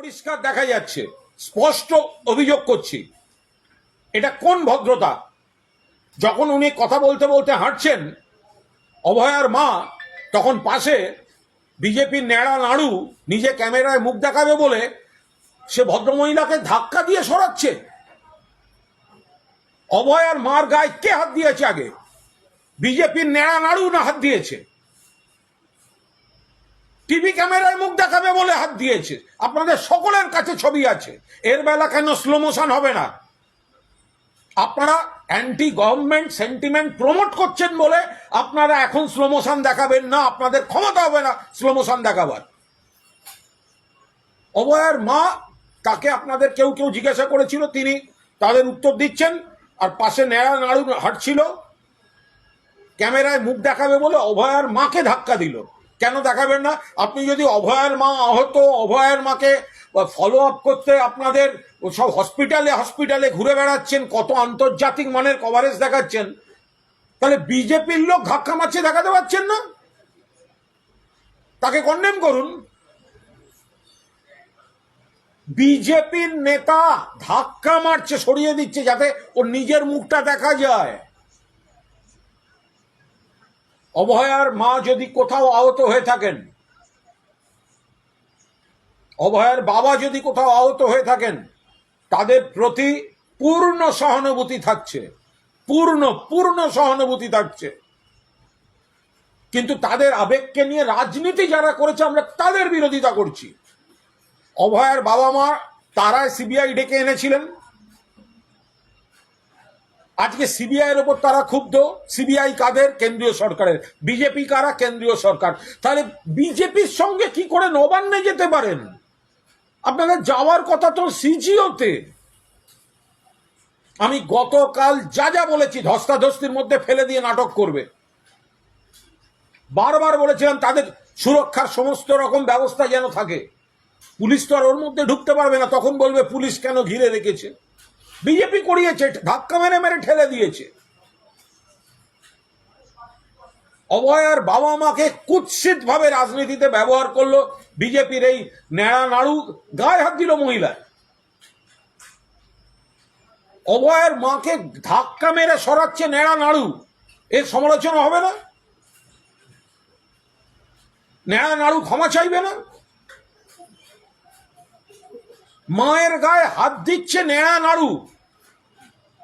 পরিষ্কার দেখা যাচ্ছে, স্পষ্ট অভিযোগ করছি। এটা কোন ভদ্রতা? যখন উনি কথা বলতে বলতে হাঁটছেন, অভয়ার মা তখন পাশে বিজেপির ন্যাড়া নাড়ু নিজে ক্যামেরায় মুখ দেখাবে বলে সে ভদ্রমহিলাকে ধাক্কা দিয়ে সরাচ্ছে। অভয়ার মার গায়ে কে হাত দিয়েছে আগে? বিজেপির ন্যাড়া নাড়ু না হাত দিয়েছে? টিভি ক্যামেরায় মুখ দেখাবে বলে হাত দিয়েছে। আপনাদের সকলের কাছে ছবি আছে। এর বেলা কেন স্লো মোশন হবে না? আপনারা অ্যান্টি গভর্নমেন্ট সেন্টিমেন্ট প্রমোট করছেন বলে আপনারা এখন স্লো মোশন দেখাবেন না, আপনাদের ক্ষমতা হবে না স্লো মোশন দেখাবার। অভয়ার মা তাকে আপনাদের কেউ কেউ জিজ্ঞাসা করেছিল, তিনি তাদের উত্তর দিচ্ছেন, আর পাশে নেড়া নাড়ু হাঁটছিল। ক্যামেরায় মুখ দেখাবে বলে অভয়ার মাকে ধাক্কা দিল। কেন দেখাবেন না? আপনি যদি অভয়ার মা আহত, অভয়ার মাকে ফলো আপ করতে আপনাদের সব হসপিটালে হসপিটালে ঘুরে বেড়াচ্ছেন, কত আন্তর্জাতিক মানের কভারেজ দেখাচ্ছেন, তাহলে বিজেপির লোক ধাক্কা মারছে দেখাতে পারছেন না? তাকে কন্ডেম করুন। বিজেপির নেতা ধাক্কা মারছে, সরিয়ে দিচ্ছে যাতে ওর নিজের মুখটা দেখা যায়। অভয়ার মা যদি কোথাও আহত হয়ে থাকেন, অভয়ার বাবা যদি কোথাও আহত হয়ে থাকেন, তাদের প্রতি পূর্ণ সহানুভূতি থাকছে, পূর্ণ পূর্ণ সহানুভূতি থাকছে। কিন্তু তাদের আবেগকে নিয়ে রাজনীতি যারা করেছে, আমরা তাদের বিরোধিতা করছি। অভয়ার বাবা মা তারাই সিবিআই ডেকে এনেছিলেন। আজকে সিবিআই এর ওপর তারা ক্ষুব্ধ। সিবিআই কাদের? কেন্দ্রীয় সরকারের। বিজেপি কারা? কেন্দ্রীয় সরকার। তাহলে বিজেপির সঙ্গে কি করে নবান্নে যেতে পারেন? আপনাদের যাওয়ার কথা তো সিজিওতে। আমি গতকাল যা যা বলেছি, ধস্তাধস্তির মধ্যে ফেলে দিয়ে নাটক করবে। বারবার বলেছিলাম, তাদের সুরক্ষার সমস্ত রকম ব্যবস্থা যেন থাকে। পুলিশ তো আর ওর মধ্যে ঢুকতে পারবে না। তখন বলবে, পুলিশ কেন ঘিরে রেখেছে? বিজেপি করিয়েছে, ধাক্কা মেরে মেরে ঠেলে দিয়েছে। অভয়ার বাবা মাকে কুৎসিত ভাবে রাজনীতিতে ব্যবহার করল বিজেপির এই ন্যাড়া নাড়ু, গায়ে হাত দিল মহিলা। অভয়ের মাকে ধাক্কা মেরে সরাচ্ছে ন্যাড়া নাড়ু। এর সমালোচনা হবে না? ন্যাড়া নাড়ু ক্ষমা চাইবে না? মায়ের গায়ে হাত দিচ্ছে নেড়া নাড়ু।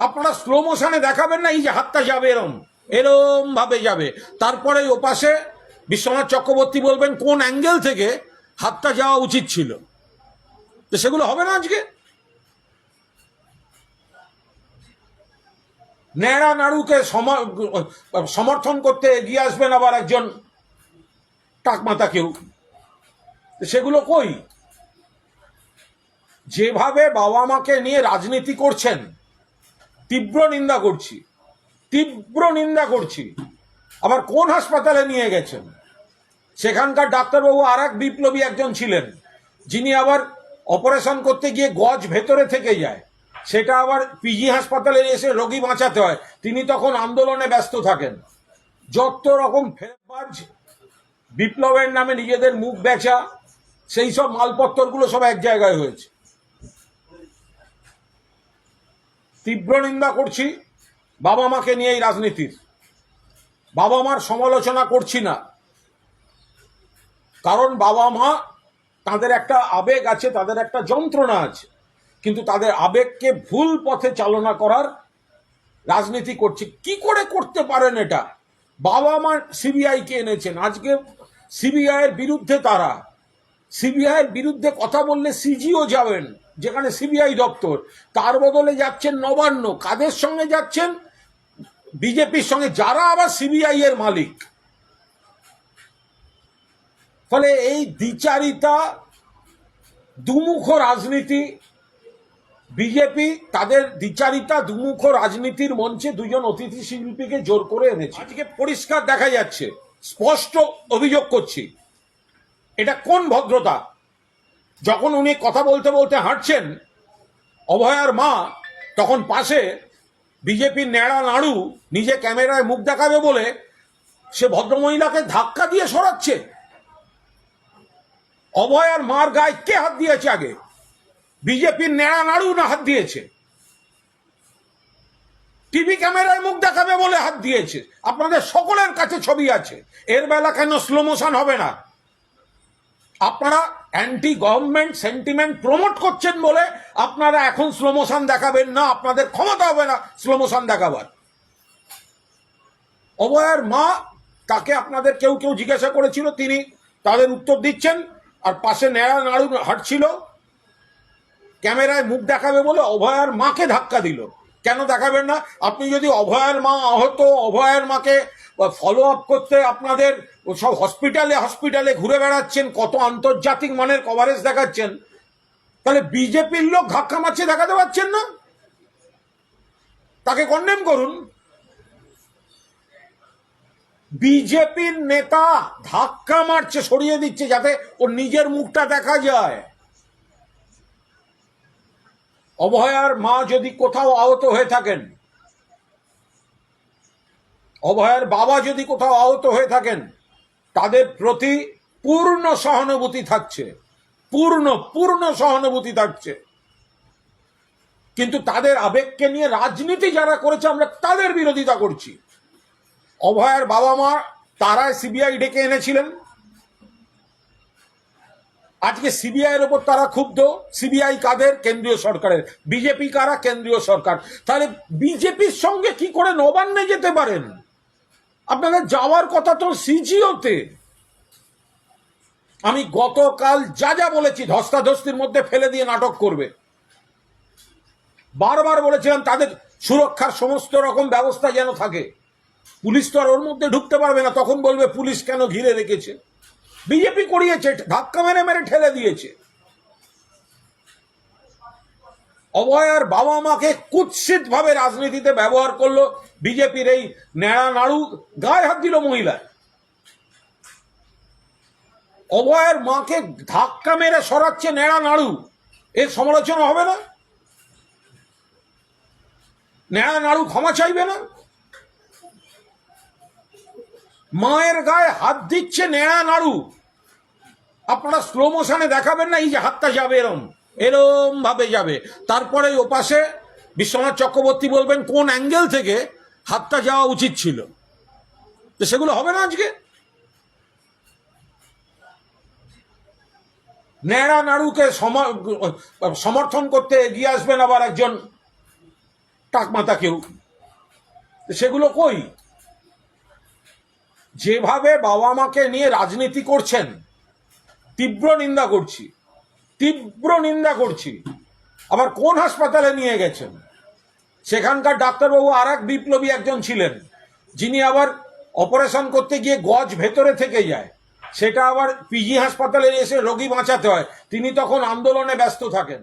আপনারা স্লো মোশনে দেখাবেন না, এই যে হাতটা যাবে এরম এরম ভাবে যাবে। তারপরে ওপাশে বিশ্বনাথ চক্রবর্তী বলবেন, কোন অ্যাঙ্গেল থেকে হাতটা যাওয়া উচিত ছিল? তো সেগুলো হবে না আজকে? নেড়া নাড়ুকে সম- সমর্থন করতে এগিয়ে আসবেন আবার একজন টাকমাতা কেউ। সেগুলো কই? যেভাবে বাবা মাকে নিয়ে রাজনীতি করছেন, তীব্র নিন্দা করছি, তীব্র নিন্দা করছি। আবার কোন হাসপাতালে নিয়ে গেছেন? সেখানকার ডাক্তারবাবু আর এক বিপ্লবী একজন ছিলেন, যিনি আবার অপারেশন করতে গিয়ে গজ ভেতরে থেকে যায়। সেটা আবার পিজি হাসপাতালে এসে রোগী বাঁচাতে হয়। তিনি তখন আন্দোলনে ব্যস্ত থাকেন। যত রকম ফেরবাজ বিপ্লবের নামে নিজেদের মুখ বেচা, সেই সব মালপত্রগুলো সব এক জায়গায় হয়েছে। তীব্র নিন্দা করছি, বাবা মাকে নিয়ে এই রাজনীতির। বাবা মার সমালোচনা করছি না। কারণ বাবা মা, তাদের একটা আবেগ আছে, তাদের একটা যন্ত্রণা আছে। কিন্তু তাদের আবেগকে ভুল পথে চালনা করার রাজনীতি করছে। কি করে করতে পারেন এটা? বাবা মা সিবিআই কে এনেছেন? আজকে সিবিআই এর বিরুদ্ধে তারা। সিবিআই এর বিরুদ্ধে কথা বললে সিজিও যাবেন। যেখানে সিবিআই দপ্তর, তার বদলে যাচ্ছেন নবান্ন। কাদের সঙ্গে যাচ্ছেন? বিজেপির সঙ্গে। যারা আবার সিবিআই এর মালিক। ফলে এই দ্বিচারিতা, দুমুখ রাজনীতি, বিজেপি তাদের দ্বিচারিতা, দুমুখ রাজনীতির মঞ্চে দুজন অতিথি শিল্পীকে জোর করে এনেছে। আজকে পরিষ্কার দেখা যাচ্ছে, স্পষ্ট অভিযোগ করছি, এটা কোন ভদ্রতা? যখন উনি কথা বলতে বলতে হাঁটছেন, অভয়ার মা তখন পাশে বিজেপির ন্যাড়া নাড়ু নিজে ক্যামেরায় মুখ দেখাবে বলে সে ভদ্রমহিলাকে ধাক্কা দিয়ে সরাচ্ছে। অভয়ার মার গায়ে কে হাত দিয়েছে আগে? বিজেপির ন্যাড়া নাড়ু না হাত দিয়েছে? টিভি ক্যামেরায় মুখ দেখাবে বলে হাত দিয়েছে। আপনাদের সকলের কাছে ছবি আছে। এর বেলা কেন স্লো মোশন হবে না? আপনারা অ্যান্টি গভর্নমেন্ট সেন্টিমেন্ট প্রমোট করছেন বলে আপনারা এখন স্লো মোশন দেখাবেন না, আপনাদের ক্ষমতা হবে না স্লো মোশন দেখাবার। অভয়ার মা তাকে আপনাদের কেউ কেউ জিজ্ঞাসা করেছিল, তিনি তাদের উত্তর দিচ্ছেন, আর পাশে নেড়া নাড়ু হাঁটছিল ক্যামেরায় মুখ দেখাবে বলে অভয়ার মাকে ধাক্কা দিল। কেন দেখাবেন না? আপনি যদি অভয়ার মা আহত, অভয়ার মাকে ফলো আপ করতে আপনাদের সব হসপিটালে হসপিটালে ঘুরে বেড়াচ্ছেন, কত আন্তর্জাতিক মানের কভারেজ দেখাচ্ছেন, তাহলে বিজেপির লোক ধাক্কা মারছে দেখাতে পারছেন না? তাকে কন্ডেম করুন। বিজেপির নেতা ধাক্কা মারছে, সরিয়ে দিচ্ছে যাতে ওর নিজের মুখটা দেখা যায়। অভয়ার মা যদি কোথাও আহত হয়ে থাকেন, অভয়ার বাবা যদি কোথাও আহত হয়ে থাকেন, তাদের প্রতি পূর্ণ সহানুভূতি থাকছে। পূর্ণ পূর্ণ সহানুভূতি থাকছে। কিন্তু তাদের আবেগকে নিয়ে রাজনীতি যারা করেছে, আমরা তাদের বিরোধিতা করছি। অভয়ার বাবা মা তারাই সিবিআই ডেকে এনেছিলেন। আজকে সিবিআই এর ওপর তারা ক্ষুব্ধ। সিবিআই কাদের? কেন্দ্রীয় সরকারের। বিজেপি কারা? কেন্দ্রীয় সরকার। তাহলে বিজেপির সঙ্গে কি করে নবান্নে যেতে পারেন? আপনাদের যাওয়ার কথা তো সিজিওতে। আমি গতকাল যা যা বলেছি, ধস্তাধস্তির মধ্যে ফেলে দিয়ে নাটক করবে। বারবার বলেছিলাম, তাদের সুরক্ষার সমস্ত রকম ব্যবস্থা যেন থাকে। পুলিশ তো আর ওর মধ্যে ঢুকতে পারবে না। তখন বলবে, পুলিশ কেন ঘিরে রেখেছে? বিজেপি করিয়েছে, ধাক্কা মেরে মেরে ঠেলে দিয়েছে। অভয়ার বাবা মাকে কুৎসিত ভাবে রাজনীতিতে ব্যবহার করল বিজেপির এই নেড়া নাড়ু, গায়ে হাত দিল মহিলা। অভয়ের মাকে ধাক্কা মেরে সরাচ্ছে নেড়া নাড়ু। এর সমালোচনা হবে না? নেড়া নাড়ু ক্ষমা চাইবে না? মায়ের গায়ে হাত দিচ্ছে নেড়া নাড়ু। আপনারা স্লো মোশনে দেখাবেন না, এই যে হাতটা যাবে এরম। এরম ভাবে যাবে। তারপরে ও পাশে বিশ্বনাথ চক্রবর্তী বলবেন, কোন অ্যাঙ্গেল থেকে হাতটা যাওয়া উচিত ছিল? তো সেগুলো হবে না আজকে? ন্যাড়া নাড়ুকে সম- সমর্থন করতে এগিয়ে আসবেন আবার একজন টাকমাতা কেউ। সেগুলো কই? যেভাবে বাবা মাকে নিয়ে রাজনীতি করছেন তীব্র নিন্দা করছি। তীব্র নিন্দা করছি। আবার কোন হাসপাতালে নিয়ে গেছেন? সেখানকার ডাক্তারবাবু আর এক বিপ্লবী একজন ছিলেন, যিনি আবার অপারেশন করতে গিয়ে গজ ভেতরে থেকে যায়। সেটা আবার পিজি হাসপাতালে এসে রোগী বাঁচাতে হয়। তিনি তখন আন্দোলনে ব্যস্ত থাকেন।